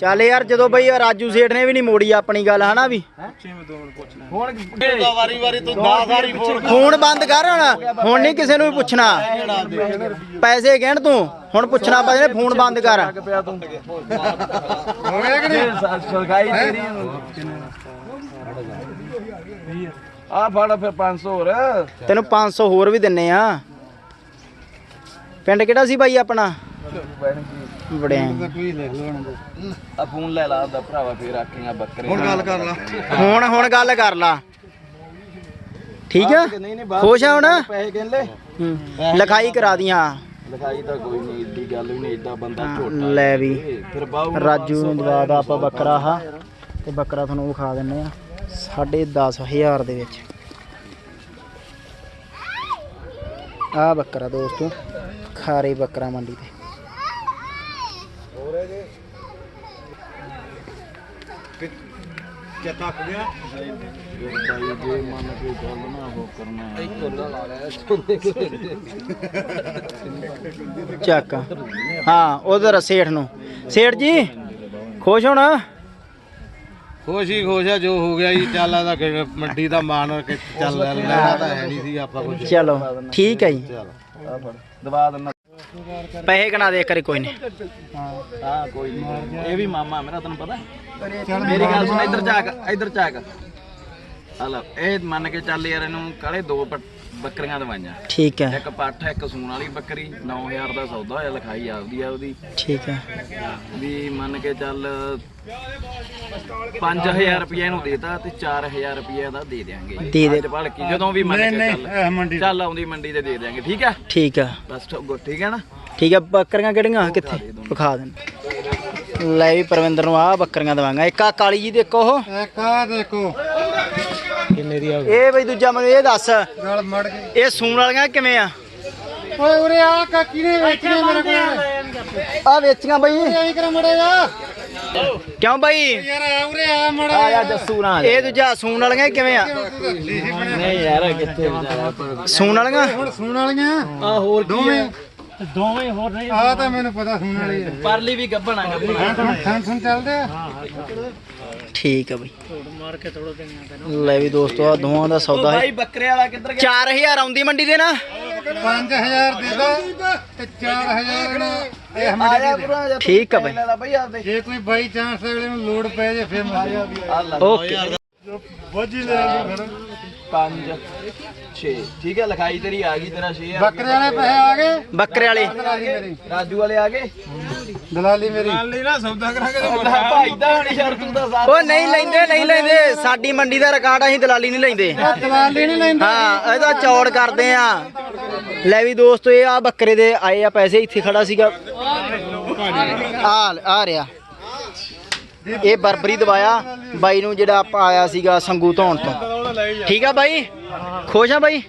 ਚੱਲ ਯਾਰ ਜਦੋਂ ਬਈ ਰਾਜੂ ਸੇਠ ਨੇ ਵੀ ਨਹੀਂ ਮੋੜੀ ਆਪਣੀ ਗੱਲ ਹਨਾ ਵੀ? ਹੁਣ ਵਾਰੀ ਵਾਰੀ ਤੂੰ 10 ਵਾਰੀ ਫੋਨ ਫੋਨ ਬੰਦ ਕਰ ਹੁਣ। ਹੁਣ ਨਹੀਂ ਕਿਸੇ ਨੂੰ ਵੀ ਪੁੱਛਣਾ। ਪੈਸੇ ਗਿਣ ਤੂੰ ਹੁਣ ਪੁੱਛਣਾ ਪੈ ਨੇ ਫੋਨ ਬੰਦ ਕਰ। ਹੋ ਗਿਆ ਕਿ ਨਹੀਂ? ਸਰਕਾਈ ਤੇਰੀ ਆ ਫੜ ਫਿਰ 500 ਹੋਰ। ਤੈਨੂੰ 500 ਹੋਰ ਵੀ ਦਿੰਨੇ ਆ। ਪਿੰਡ ਕਿਹੜਾ ਸੀ ਬਾਈ ਆਪਣਾ? ਬੜਿਆ। ਕੋਈ ਲਿਖ ਲਓ ਹੁਣ ਆ ਫੋਨ ਲੈ ਲਾ ਆਪਦਾ ਭਰਾਵਾ ਫੇਰ ਆਖੇਗਾ ਬੱਕਰੇ ਹੁਣ ਗੱਲ ਕਰ ਲਾ। ਹੁਣ ਹੁਣ ਗੱਲ ਕਰ ਲਾ। ਠੀਕ ਆ? ਨਹੀਂ ਨਹੀਂ ਬਾਅਦ ਖੁਸ਼ ਆ ਹੁਣ? ਪੈਸੇ ਕਹਿੰਦੇ। ਹੂੰ। ਲਿਖਾਈ ਕਰਾ ਦੀਆਂ। ਲਿਖਾਈ ਤਾਂ ਕੋਈ ਨਹੀਂ ਏਡੀ ਗੱਲ ਵੀ ਨਹੀਂ ਏਡਾ ਬੰਦਾ ਝੋਟਾ ਲੈ ਵੀ। ਫਿਰ ਬਾਹੂ ਰਾਜੂ ਨੂੰ ਦਵਾ ਦਾ ਆਪਾਂ ਬੱਕਰਾ ਆ ਤੇ ਬੱਕਰਾ ਤੁਹਾਨੂੰ ਵਿਖਾ ਦਿੰਨੇ ਆ। ਸਾਢੇ ਦਸ ਹਜ਼ਾਰ ਦੇ ਵਿੱਚ। ਆ ਬੱਕਰਾ ਦੋਸਤੋ ਖਾਰੇ ਬੱਕਰਾ ਮੰਡੀ ਤੇ। ਕਿ ਤੱਕ ਗਿਆ ਬਾਈ ਜੇ ਮੰਨ ਕੇ ਚੱਲ ਨਾ ਉਹ ਕਰਨਾ ਚੱਕ। ਹਾਂ ਉਧਰ ਸੇਠ ਨੂੰ। ਸੇਠ ਜੀ ਖੁਸ਼ ਹੋਣਾ? ਖੁਸ਼ ਹੀ ਖੁਸ਼ ਆ ਜੋ ਹੋ ਗਿਆ ਜੀ ਚੱਲ ਆਦਾ ਕਿ ਮੰਡੀ ਦਾ ਮਾਨ ਕਿ ਚੱਲ ਲੈਣਾ ਤਾਂ ਹੈ ਨਹੀਂ ਸੀ ਆਪਾਂ ਕੁਝ ਚਲੋ ਠੀਕ ਹੈ ਜੀ। ਆ ਫੜ ਦਵਾ ਦਿੰਦਾ। ਪੈਸੇ ਗਣਾ ਦੇ ਕਰੇ ਕੋਈ ਨਹੀਂ। ਹਾਂ ਕੋਈ ਨਹੀਂ। ਇਹ ਵੀ ਮਾਮਾ ਮੇਰਾ ਤੈਨੂੰ ਪਤਾ। ਮੇਰੀ ਗੱਲ ਸੁਣ ਇੱਧਰ ਝਾਕ ਇੱਧਰ ਝਾਕ ਹਲਾ ਇਹ ਮੰਨ ਕੇ ਚੱਲ ਯਾਰ ਇਹਨੂੰ ਕਾਲੇ ਦੋ ਬ- ਬੱਕਰੀਆਂ ਦਵਾਈਆਂ। ਠੀਕ ਹੈ। ਇੱਕ ਪੱਠ ਇੱਕ ਸੂਣ ਵਾਲੀ ਬੱਕਰੀ 9000 ਦਾ ਸੌਦਾ ਹੋਇਆ ਲਿਖਾਈ ਆਪਦੀ ਆ ਉਹਦੀ। ਠੀਕ ਹੈ। ਵੀ ਮੰਨ ਕੇ ਚੱਲ 5000 ਰੁਪਏ ਇਹਨੂੰ ਦੇਤਾ ਤੇ 4000 ਰੁਪਏ ਦਾ ਦੇ ਦੇਾਂਗੇ ਦੇ ਦੇ। ਅੱਜ ਭਲਕੀ ਜਦੋਂ ਵੀ ਮੰਨ ਕੇ ਚੱਲ ਚੱਲ ਆਉਂਦੀ ਮੰਡੀ ਤੇ ਦੇ ਦੇਾਂਗੇ ਠੀਕ ਆ ਠੀਕ ਹੈ। ਬਸ ਠੋਕੋ ਠੀਕ ਹੈ ਨਾ? ਠੀਕ ਹੈ ਬੱਕਰੀਆਂ ਕਿਹੜੀਆਂ? ਕਿੱਥੇ? ਵਿਖਾ ਦੇਣ। ਲੈ ਵੀ ਪਰਵਿੰਦਰ ਨੂੰ ਆ ਬੱਕਰੀਆਂ ਦਵਾਂਗਾ। ਇੱਕ ਆ ਕਾਲੀ ਜੀ ਦੇਖੋ ਉਹ। ਇੱਕ ਆ ਦੇਖੋ। ਕਿੰਨੇ ਦੀ ਆ। ਇਹ ਬਈ ਦੂਜਾ ਮੈਨੂੰ ਇਹ ਦੱਸ। ਗਲ ਮੜ ਗਈ ਇਹ ਸੂਣ ਵਾਲੀਆਂ ਕਿਵੇਂ ਆ? ਓਏ ਉਰੇ ਆ ਕਾਕੀ ਨੇ ਵੇਚਣੇ ਮੇਰੇ ਕੋਲ? ਆ ਵੇਚੀਆਂ ਬਈ। ਐਂ ਕਰ ਕਿਉਂ ਬਈ? ਯਾਰ ਆ ਉਰੇ ਆ ਮੜਾ ਆ ਜਾ। ਜੱਸੂ ਨਾ। ਇਹ ਦੂਜਾ ਸੂਣ ਵਾਲੀਆਂ ਕਿਵੇਂ ਆ? ਨਹੀਂ ਯਾਰ ਕਿੱਥੇ ਵਿਚਾਰਾ ਪਰ ਸੂਣ ਵਾਲੀਆਂ? ਹੁਣ ਸੁਣ ਵਾਲੀਆਂ? ਆ ਹੋਰ ਦੋਵੇਂ? ਦੋਵੇਂ ਹੋਰ ਨਹੀਂ। ਆ ਤਾਂ ਮੈਨੂੰ ਪਤਾ ਸੁਣ ਵਾਲੀ ਆ। ਪਰਲੀ ਵੀ ਗੱਬਣਾ ਗੱਬਣਾ ਥਾਂ ਸੁਣ ਚੱਲਦੇ ਆ। ਠੀਕ ਆ ਬਈ। ਲੈ ਵੀ ਦੋਸਤੋ ਆ ਦੋਵਾਂ ਦਾ ਸੌਦਾ ਹੈ। ਭਾਈ ਬੱਕਰੇ ਵਾਲਾ ਕਿੱਧਰ ਗਿਆ? 4000 ਆਉਂਦੀ ਮੰਡੀ ਦੇ ਨਾ। 5000 ਦੇ ਦੋ ਤੇ 4000 ਨਾ ਇਹ ਆ ਹਮਾਰੇ ਜਾ ਪੂਰਾ ਜਾ ਠੀਕ ਆ ਬਈ। ਲੈ ਲਾ ਬਈ ਆਪਦੇ। ਜੇ ਕੋਈ ਬਾਈ ਚਾਂਸ ਅਗਲੇ ਨੂੰ ਲੋੜ ਪੈ ਜੇ ਫਿਰ ਮੈਂ ਆ ਲੈ। ਓਕੇ। ਬੋਝੀ ਲੈ ਲਈ ਫਿਰ। 5 6 ਠੀਕ ਹੈ ਲਿਖਾਈ ਤੇਰੀ ਆ ਗਈ ਤੇਰਾ 6 ਆ ਬੱਕਰੇ ਵਾਲੇ ਪੈਸੇ ਆ ਗਏ? ਬੱਕਰੇ ਵਾਲੇ। ਮੇਰੀ ਰਾਜੂ ਵਾਲੇ ਆ ਗਏ? ਦਲਾਲੀ ਮੇਰੀ। ਭਾਈ ਦਾ ਹਣੀ ਸ਼ਰ ਤੂੰ ਦਾ ਸਾਰਾ ਉਹ ਨਹੀਂ ਲੈਂਦੇ ਨਹੀਂ ਲੈਂਦੇ। ਸਾਡੀ ਮੰਡੀ ਦਾ ਰਿਕਾਰਡ ਅਸੀਂ ਦਲਾਲੀ ਨਹੀਂ ਲੈਂਦੇ। ਦਲਾਲੀ ਨਹੀਂ ਲੈਂਦਾ। ਹਾਂ ਇਹਦਾ ਚੌੜ ਕਰਦੇ ਆ। ਲੈ ਵੀ ਦੋਸਤੋ ਇਹ ਆ ਬੱਕਰੇ ਦੇ ਆਏ ਆ ਪੈਸੇ ਇੱਥੇ ਖੜਾ ਸੀਗਾ। ਆ ਆ ਰਿਹਾ। ਇਹ ਬਰਬਰੀ ਦਵਾਇਆ। ਬਾਈ ਨੂੰ ਜਿਹੜਾ ਆਪਾਂ ਆਇਆ ਸੀਗਾ ਸੰਗੂ ਧੌਣ ਤੋਂ। ਠੀਕ ਆ ਬਾਈ? ਖੁਸ਼ ਆ ਬਾਈ?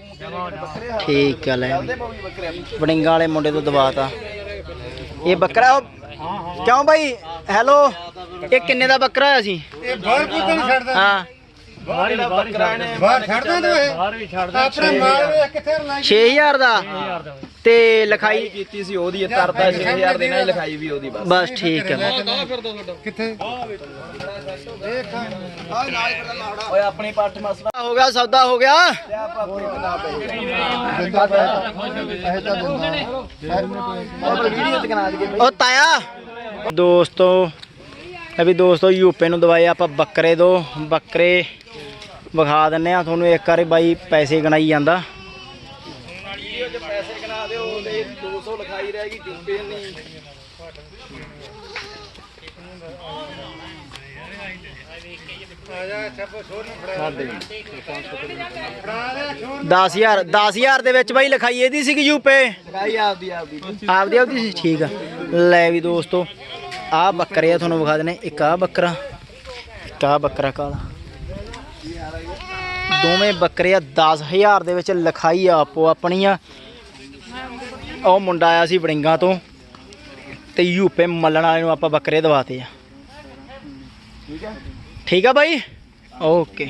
ਠੀਕ ਆ ਲੈ। ਵੀ। ਵੜਿੰਗਾ ਵਾਲੇ ਮੁੰਡੇ ਤੋਂ ਦਵਾਤਾ। ਇਹ ਬੱਕਰਾ ਉਹ- ਕਿਉਂ ਬਾਈ? ਹੈਲੋ ਇਹ ਕਿੰਨੇ ਦਾ ਬੱਕਰਾ ਹੋਇਆ ਸੀ? ਇਹ ਬਾਹਰ ਪੁੱਤਨ ਛੱਡਦਾ। ਹਾਂ। ਬਾਹਰ ਛੱਡਦਾ। ਤੂੰ ਇਹ? ਬਾਹਰ ਵੀ ਛੱਡਦਾ। ਆਪਣੇ ਮਾਲ ਵੇਖ ਕਿੱਥੇ ਲਾਈ 6000 ਦਾ? ਤੇ ਲਿਖਾਈ? ਕੀਤੀ ਸੀ ਉਹਦੀ ਤਰਦਾ 6000 ਦੇ ਨਾਲ ਲਿਖਾਈ ਵੀ ਉਹਦੀ ਬਸ। ਬਸ ਠੀਕ ਹੈ। ਕਿੱਥੇ? ਓਏ ਆਪਣੀ ਪੱਠ ਮਸਲਾ ਹੋ ਗਿਆ ਸੌਦਾ ਹੋ ਗਿਆ। ਵੀਡੀਓ ਤੇ ਕਨਾ ਦੇ ਉਹ ਤਾਇਆ। ਦੋਸਤੋ ਇਹ ਵੀ ਦੋਸਤੋ ਯੂਪੇ ਨੂੰ ਦਵਾਏ ਆਪਾਂ ਬੱਕਰੇ ਦੋ ਬੱਕਰੇ ਵਿਖਾ ਦਿੰਨੇ ਆ ਤੁਹਾਨੂੰ ਇੱਕ ਵਾਰੀ ਬਾਈ ਪੈਸੇ ਗਣਾਈ ਜਾਂਦਾ। ਪੈਸੇ ਕਨਾ ਦਿਓ ਤੇ 200 ਲਿਖਾਈ ਰਹਿ ਗਈ ਜੁੱਪੇ ਨਹੀਂ ਆ ਜਾ ਛੱਪੋ ਛੋਰ ਨੂੰ ਫੜਾ ਸਾਡੇ ਫੜਾ ਦੇ ਛੋਰ 10000 10000 ਦੇ ਵਿੱਚ ਬਾਈ ਲਿਖਾਈ ਇਹਦੀ ਸੀਗੀ ਯੂਪੇ ਲਿਖਾਈ ਆਪਦੀ ਆਪਦੀ। ਆਪਦੀ ਆਪਦੀ ਸੀ ਠੀਕ ਆ। ਲੈ ਵੀ ਦੋਸਤੋ ਆ ਬੱਕਰੇ ਆ ਤੁਹਾਨੂੰ ਵਿਖਾ ਦਿੰਨੇ ਇੱਕ ਆ ਬੱਕਰਾ ਇੱਕ ਆ ਬੱਕਰਾ ਕਾਲਾ ਦੋਵੇਂ ਬੱਕਰੇ ਆ 10000 ਦੇ ਵਿੱਚ ਲਿਖਾਈ ਆਪੋ ਆਪਣੀ ਆ ਉਹ ਮੁੰਡਾ ਆਇਆ ਸੀ ਵੜਿੰਗਾ ਤੋਂ ਤੇ ਯੂਪੇ ਮੱਲਣ ਵਾਲੇ ਨੂੰ ਆਪਾਂ ਬੱਕਰੇ ਦਵਾਤੇ ਆ। ਠੀਕ ਆ ਬਾਈ? ਓਕੇ